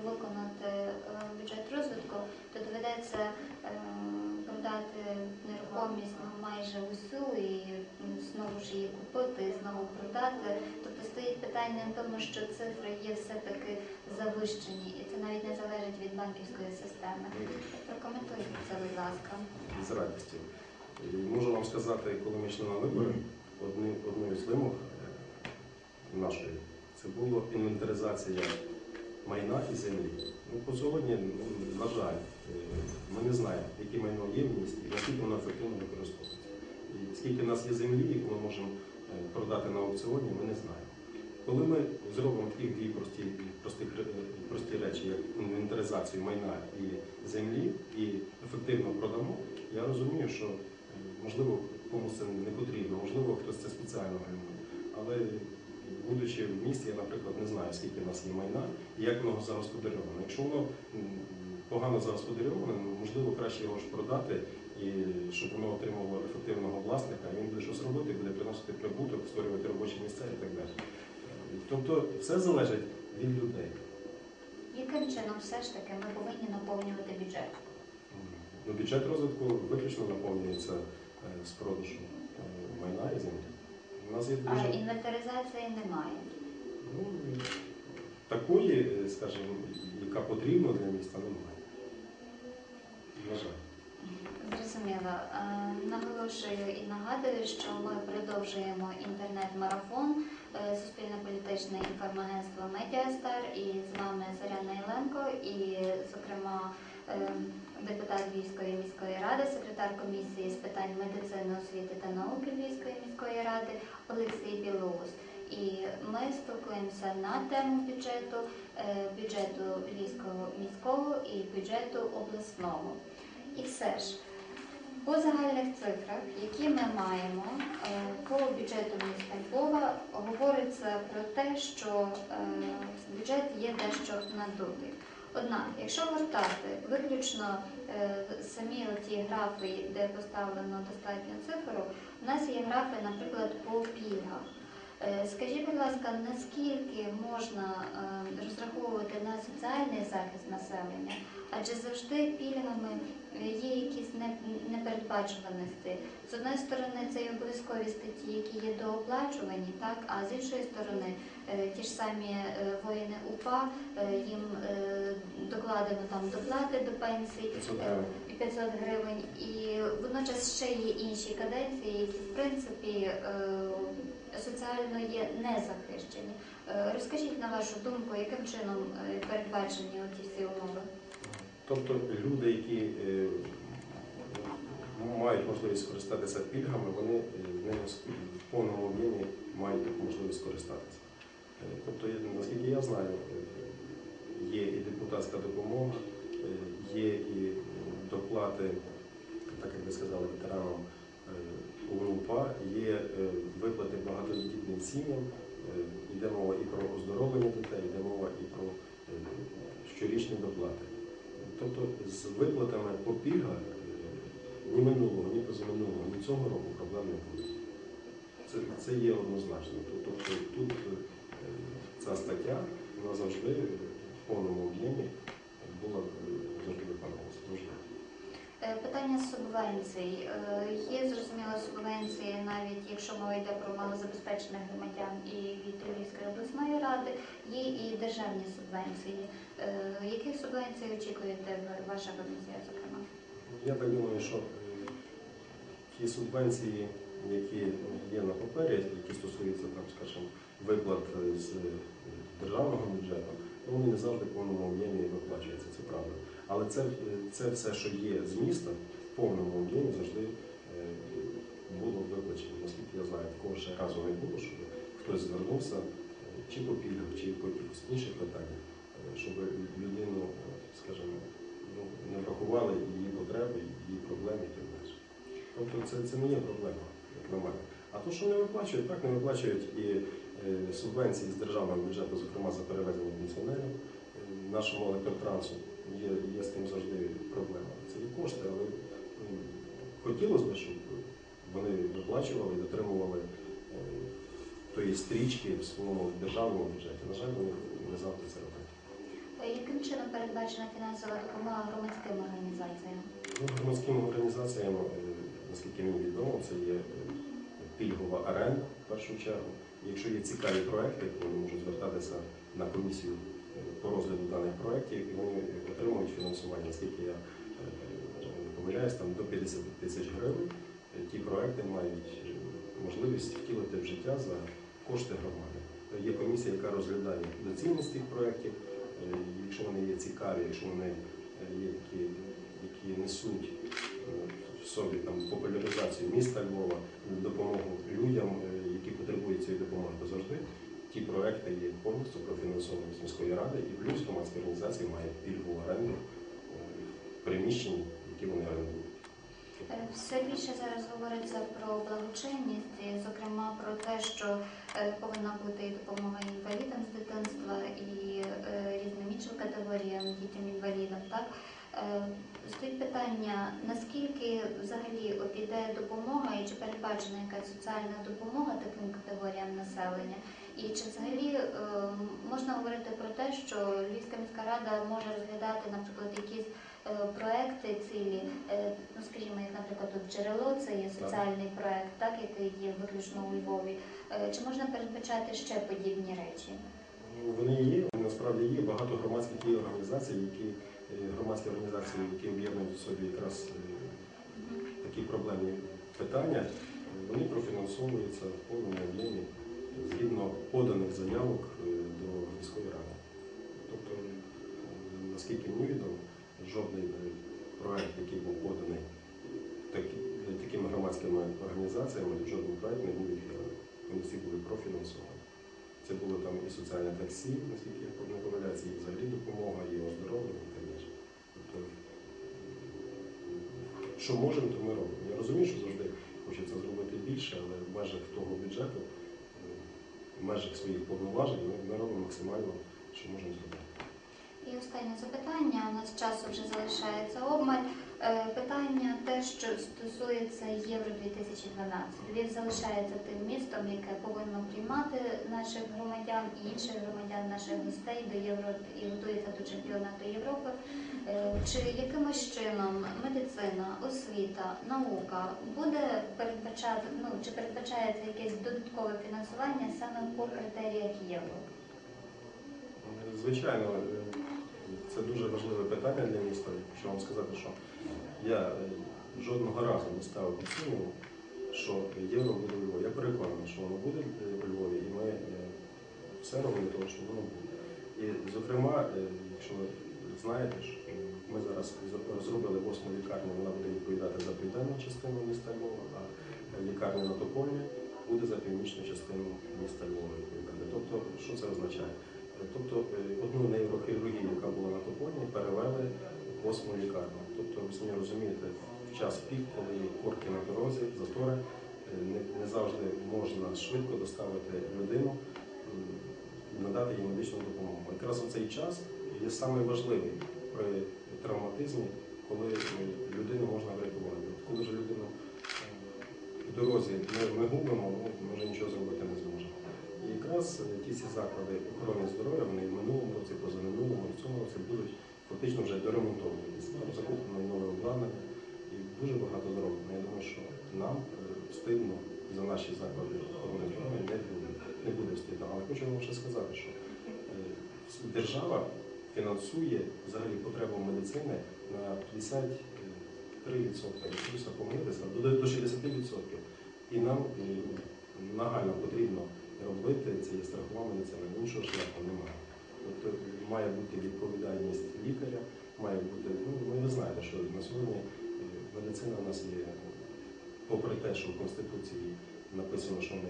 виконати е, бюджет розвитку, то доведеться е, продати нерухомість ну, майже усю і знову ж її купити, і знову продати. Тобто стоїть питання в тому, що цифри є все-таки завищені, і це навіть не залежить від банківської системи. Прокоментуйте це, будь ласка. з радістю. Можу вам сказати, коли ми йшли на вибори, одною з вимог е, нашої це було інвентаризація майна і землі. Ну, по сьогодні, ну, на жаль, е, ми не знаємо, яке майно є в місті і наскільки воно ефективно використовується. І скільки в нас є землі, яку ми можемо е, продати на аукціоні, ми не знаємо. Коли ми зробимо такі дві прості, прості, прості речі, як інвентаризацію майна і землі, і ефективно продамо, я розумію, що е, можливо комусь це не потрібно, можливо, хтось це спеціально гальмує. Але будучи в місті, я, наприклад, не знаю, скільки в нас є майна і як воно загосподарювано. Якщо воно погано загосподарюване, ну, можливо, краще його ж продати і щоб воно отримало ефективного власника, він буде щось робити, буде приносити прибуток, створювати робочі місця і так далі. Тобто все залежить від людей. Яким чином все ж таки ми повинні наповнювати бюджет? Ну, бюджет розвитку виключно наповнюється е, з продажу е, майна і землі. У нас є А дуже інвентаризації немає. ну, такої, е, скажімо, яка потрібна для міста, немає. На жаль. Зрозуміло. Е, Наголошую і нагадую, що ми продовжуємо інтернет-марафон е, Суспільно-політичне інформагентство Медіастар і з вами Зоряна Єленко і, зокрема, депутат Львівської міської ради, секретар комісії з питань медицини, освіти та науки Львівської міської ради Олексій Білоус. І ми спілкуємося на тему бюджету, е, бюджету Львівського міського і бюджету обласного. І все ж, по загальних цифрах, які ми маємо е, по бюджету міста Львова, говориться про те, що е, бюджет є дещо надутий. Однак, якщо вертати виключно е, самі ті графи, де поставлено достатньо цифру, у нас є графи, наприклад, по пільгах. Е, Скажіть, будь ласка, наскільки можна е, розраховувати на соціальний захист населення? Адже завжди пільгами є якісь непередбачуваності. З одної сторони, це є обов'язкові статті, які є дооплачувані, так а з іншої сторони, е, ті ж самі е, воїни УПА, е, їм е, докладено там доплати до пенсій 500 е, гривень. і 500 гривень, і водночас ще є інші каденції, які в принципі е, соціально є незахищені. Е, Розкажіть на вашу думку, яким чином е, передбачені всі умови? Тобто люди, які е, мають можливість скористатися пільгами, вони е, в повному об'ємі мають таку можливість скористатися. Е, Тобто, наскільки я знаю, є і депутатська допомога, є і доплати, так як ви сказали, ветеранам УНУПА, є виплати багатодітним сім'ям, йде мова і про оздоровлення дітей, йде мова і про щорічні доплати. Тобто з виплатами по пільгах е, ні минулого, ні позаминулого, ні цього року проблем не буде. Це, це є однозначно. Тобто тут е, ця стаття вона завжди в повному об'ємі була е, завжди виконувалася. Завжди. Е, Питання субвенцій. Е, Є зрозуміло субвенції, навіть якщо мова йде про малозабезпечених громадян і від Львівської обласної ради, є і державні субвенції. Е, Яких субвенцій очікуєте ваша комісія, зокрема? Я так думаю, що е, ті субвенції, які є на папері, які стосуються там, скажімо, виплат з державного бюджету, ну, вони не завжди в повному об'ємі виплачуються, це правда. Але це, це все, що є з міста, в повному об'ємі завжди е, було виплачено. Наскільки я знаю, такого ще разу не було, щоб хтось звернувся е, чи по пільгах, чи по якихось інших питаннях, е, щоб людину, скажімо, ну, не врахували її потреби, її проблеми і так далі. Тобто це, це не є проблема, як на мене. А то, що не виплачують, так не виплачують і субвенції з державного бюджету, зокрема за перевезення пенсіонерів нашому електротрансу. Є, є з тим завжди проблема. Це є кошти, але хотілося б, щоб вони виплачували і дотримували е, тої стрічки в своєму державному бюджеті. На жаль, вони не завжди це роблять. Яким чином передбачена фінансова допомога громадським організаціям? Ну, громадським організаціям, е, наскільки мені відомо, це є е, пільгова оренда в першу чергу. Якщо є цікаві проекти, то вони можуть звертатися на комісію по розгляду даних проєктів і вони отримують фінансування, наскільки я е, не помиляюсь, там до 50 тисяч гривень. Е, Ті проекти мають е, можливість втілити в життя за кошти громади. Є комісія, яка розглядає доцільність тих проєктів. Е, Якщо вони є цікаві, якщо вони е, є такі, які несуть е, в собі там популяризацію міста Львова, допомогу людям, е, які потребують цієї допомоги, то завжди ті проекти є повністю профінансовані з міської ради, і плюс громадські організації мають пільгову оренду е, приміщень, які вони орендують. Е, Все більше зараз говориться про благочинність, і, зокрема про те, що е, повинна бути і допомога інвалідам з дитинства і різним іншим категоріям, дітям-інвалідам. Так стоїть питання, наскільки взагалі от іде допомога, і чи передбачена якась соціальна допомога таким чи взагалі е, можна говорити про те, що Львівська міська рада може розглядати, наприклад, якісь е, проекти цілі, е, ну скажімо, як, наприклад, тут джерело, це є соціальний проект, так який є виключно у Львові. Чи можна передбачати ще подібні речі? Ну, Вони є, насправді є. Багато громадських є організацій, які громадські організації, які об'єднують в собі якраз такі проблемні питання, вони профінансовуються в повному об'ємі згідно поданих заявок е, до міської ради. Тобто, наскільки мені відомо, жодний проект, який був поданий такими громадськими організаціями, жоден проект не був відхилений. Вони всі були профінансовані. Це було там і соціальне таксі, наскільки я не помиляюся, і взагалі допомога, і оздоровлення і так далі. Тобто, що можемо, то ми робимо. Я розумію, що завжди хочеться зробити більше, але в межах того бюджету, в межах своїх повноважень ми, ми робимо максимально, що можемо зробити. І останнє запитання. У нас часу вже залишається обмаль. Е, Питання те, що стосується Євро 2012. Львів залишається тим містом, яке повинно приймати наших громадян і інших громадян, наших гостей до євро і готується до чемпіонату Європи. Е, Чи якимось чином медицина, освіта, наука буде передбачати, ну чи передбачається якесь додаткове фінансування саме по критеріях євро? Звичайно, це дуже важливе питання для міста. Хочу вам сказати, що я е, жодного разу не ставив під сумніву, що євро буде у Львові. Я переконаний, що воно буде е, у Львові, і ми е, все робимо для того, щоб воно було. І, зокрема, якщо ви знаєте, що ми зараз розробили восьму лікарню, вона буде відповідати за південну частину міста Львова, а лікарня на Топольні буде за північну частину міста Львова відповідати. Тобто, що це означає? Тобто е, одну нейрохірургію, яка була на Топольні, перевели в лікарню. Тобто, ви самі розумієте, в час пік, коли є корки на дорозі, затори, е, не, не завжди можна швидко доставити людину, надати їй медичну допомогу. Якраз у цей час є саме важливий при травматизмі, коли е, людину можна врятувати. От коли ж людину е, в дорозі ми, ми губимо, ну, ми вже нічого зробити не зможемо. І якраз ті всі заклади охорони здоров'я, вони в минулому році, позаминулому, в цьому році будуть фактично вже доремонтовані. Там закуплено нове обладнання і дуже багато зроблено. Я думаю, що нам е, встидно за наші заклади охорони здоров'я не буде, не буде встидно. Але хочу вам ще сказати, що е, держава фінансує взагалі потребу медицини на 53%, якщо помилитися, до до 60%. І нам е, нагально потрібно робити це є страхова медицина, іншого шляху немає. Тобто має бути відповідальність лікаря, має бути, ну ви- знаєте, що на сьогодні е, медицина у нас є, попри те, що в Конституції написано, що вона